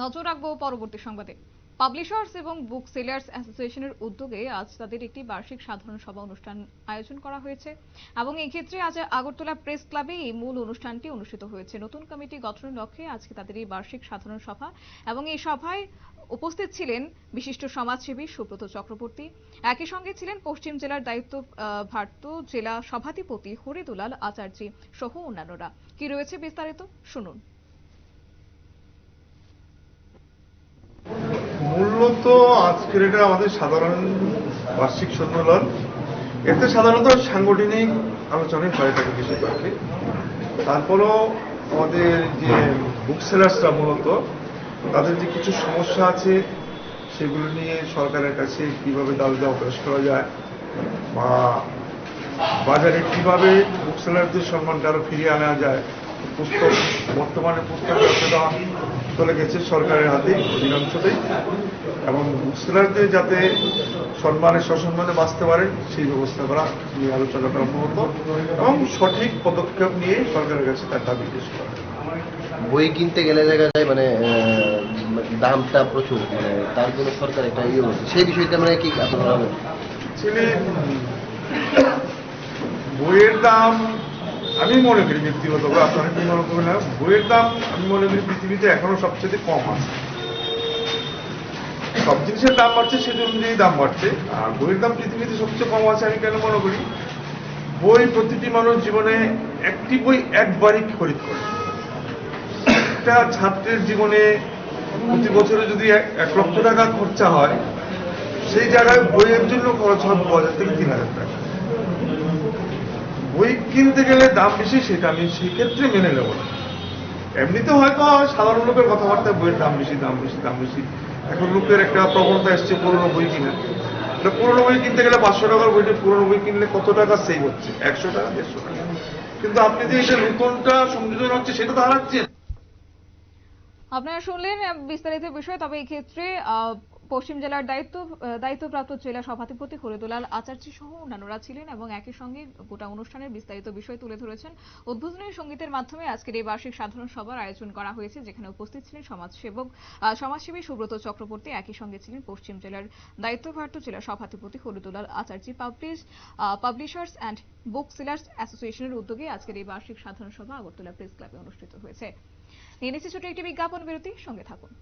নজর রাখব পরবর্তী সংবাদে। পাবলিশার্স এবং বুক সেলার্স অ্যাসোসিয়েশনের উদ্যোগে আজ তাদের একটি বার্ষিক সাধারণ সভা অনুষ্ঠান আয়োজন করা হয়েছে এবং এই ক্ষেত্রে আজ আগরতলা প্রেস ক্লাবে এই মূল অনুষ্ঠানটি অনুষ্ঠিত হয়েছে। নতুন কমিটি গঠনের লক্ষ্যে আজকে তাদের এই বার্ষিক সাধারণ সভা এবং এই সভায় উপস্থিত ছিলেন বিশিষ্ট সমাজসেবী সুব্রত চক্রবর্তী। একই সঙ্গে ছিলেন পশ্চিম জেলার দায়িত্ব ভারত জেলা সভাধিপতি হরিদুলাল আচার্যী সহ অন্যান্যরা। কি রয়েছে বিস্তারিত? শুনুন মূলত আজকের এটা আমাদের সাধারণ বার্ষিক সম্মেলন। এতে সাধারণত সাংগঠনিক আলোচনাই হয়ে থাকে বেশিরভাগই। তারপরও আমাদের যে বুক সেলার্সরা মূলত, তাদের যে কিছু সমস্যা আছে, সেগুলো নিয়ে সরকারের কাছে কীভাবে দেওয়া পেশ করা যায় বা বাজারে কীভাবে বুক সেলারদের সম্মানটা আরও ফিরিয়ে আনা যায়, পুস্তক, বর্তমানে পুস্তক ব্যবসাটা চলে গেছে সরকারের হাতে অধিকাংশতেই। এবং সেলারদের যাতে সম্মানে সসম্মানে বাঁচতে পারে সেই ব্যবস্থা করা নিয়ে আলোচনা করা মূলত এবং সঠিক পদক্ষেপ নিয়ে সরকারের কাছে তার দাবি পেশ করা। বই কিনতে গেলে দেখা যায় মানে দামটা প্রচুর মানে তার জন্য সরকার একটা ইয়ে করছে। সেই বিষয়টা মানে কি আপনারা বইয়ের দাম আমি মনে করি ব্যক্তিগত আপনারা মনে না? বইয়ের দাম আমি মনে করি পৃথিবীতে এখনও সবচেয়ে কম আছে। সব জিনিসের দাম বাড়ছে সেই অনুযায়ী দাম বাড়ছে। আর বইয়ের দাম পৃথিবীতে সবচেয়ে কম আছে, আমি কেন মনে করি? বই প্রতিটি মানুষ জীবনে একটি বই একবারই খরিদ করে। একটা ছাত্রের জীবনে প্রতি বছরে যদি এক- লক্ষ টাকা খরচা হয়, সেই জায়গায় বইয়ের জন্য খরচ হয় দু হাজার থেকে তিন হাজার টাকা। বই কিনতে গেলে দাম বেশি সেটা আমি সেই ক্ষেত্রে মেনে নেব না। এমনিতে হয়তো সাধারণ লোকের কথাবার্তা বইয়ের দাম বেশি দাম বেশি দাম বেশি। এখন লোকের একটা প্রবণতা এসছে পুরোনো বই কিনে পুরোনো বই কিনতে গেলে পাঁচশো টাকার বইটা পুরোনো বই কিনলে কত টাকা সেভ হচ্ছে? একশো টাকা দেড়শো টাকা। কিন্তু আপনি যে এটা নতুনটা সংযোজন হচ্ছে সেটা তো হারাচ্ছেন। আপনারা শুনলেন বিস্তারিত বিষয় তবে এই ক্ষেত্রে আহ, পশ্চিম জেলার দায়িত্ব দায়িত্বপ্রাপ্ত জেলা সভাধিপতি হরিদুলাল আচার্য সহ অন্যান্যরা ছিলেন এবং একই সঙ্গে গোটা অনুষ্ঠানের বিস্তারিত বিষয় তুলে ধরেছেন। উদ্বোধনী সঙ্গীতের মাধ্যমে আজকের এই বার্ষিক সাধারণ সভার আয়োজন করা হয়েছে, যেখানে উপস্থিত ছিলেন সমাজসেবক সমাজসেবী সুব্রত চক্রবর্তী, একই সঙ্গে ছিলেন পশ্চিম জেলার দায়িত্বপ্রাপ্ত জেলা সভাধিপতি Haridulal Acharya publish publishers and book sellers অ্যাসোসিয়েশনের উদ্যোগে আজকের এই বার্ষিক সাধারণ সভা আগরতলা প্রেস ক্লাবে অনুষ্ঠিত হয়েছে। ছোট একটি বিজ্ঞাপন বিরতি, সঙ্গে থাকুন।